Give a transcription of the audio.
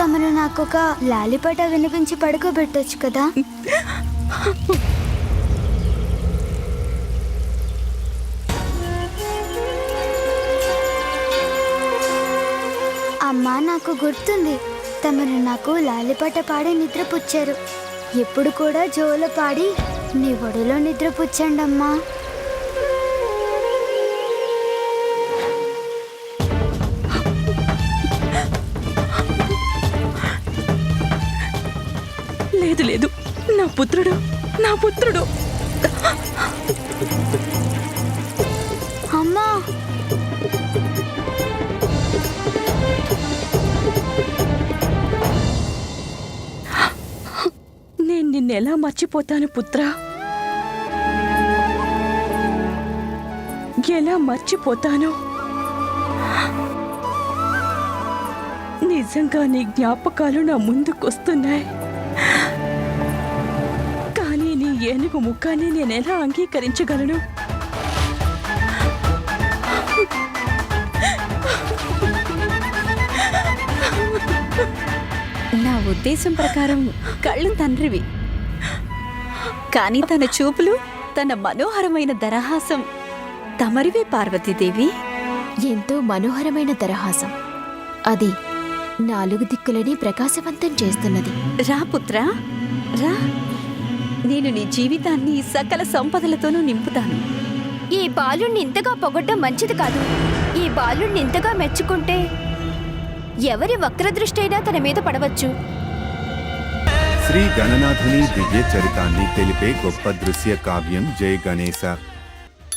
తమును నాకు ఒక లాలిపాట వినిపించి పడుకోబెట్టొచ్చు కదా? అమ్మా నాకు గుర్తుంది. తమరు నాకు లాలిపాట పాడి నిద్రపుచ్చారు. ఎప్పుడు కూడా జోలు పాడి నీ ఒడిలో నిద్రపుచ్చండమ్మా. లేదు లేదు. నా పుత్రుడు నా పుత్రుడు. అమ్మా. నేను నిన్నెలా మర్చిపోతాను పుత్రా? ఎలా మర్చిపోతాను? నిజంగా నీ జ్ఞాపకాలు నా ముందుకొస్తున్నాయి. ఏనుగు ముఖాన్ని నేను ఎలా అంగీకరించగలను? నా ఉద్దేశం ప్రకారం కళ్ళు తండ్రివి. కానీ తన చూపులు తన మనోహరమైన దరహాసం తమరివే పార్వతీదేవి. ఎంతో మనోహరమైన దరహాసం. అది నాలుగు దిక్కులని ప్రకాశవంతం చేస్తున్నది. రా పుత్రా రా. నేను నీ జీవితాన్ని సకల సంపదలతోనూ నింపుతాను. ఈ బాలుణ్ణి ఇంతగా పొగడ్డం మంచిది కాదు. ఈ బాలుణ్ణి ఇంతగా మెచ్చుకుంటే ఎవరి వక్రదృష్టి అయినా తన మీద పడవచ్చు. శ్రీ గణనాథుని దివ్య చరితాన్ని తెలిపే గొప్ప దృశ్య కావ్యం జయ గణేశ.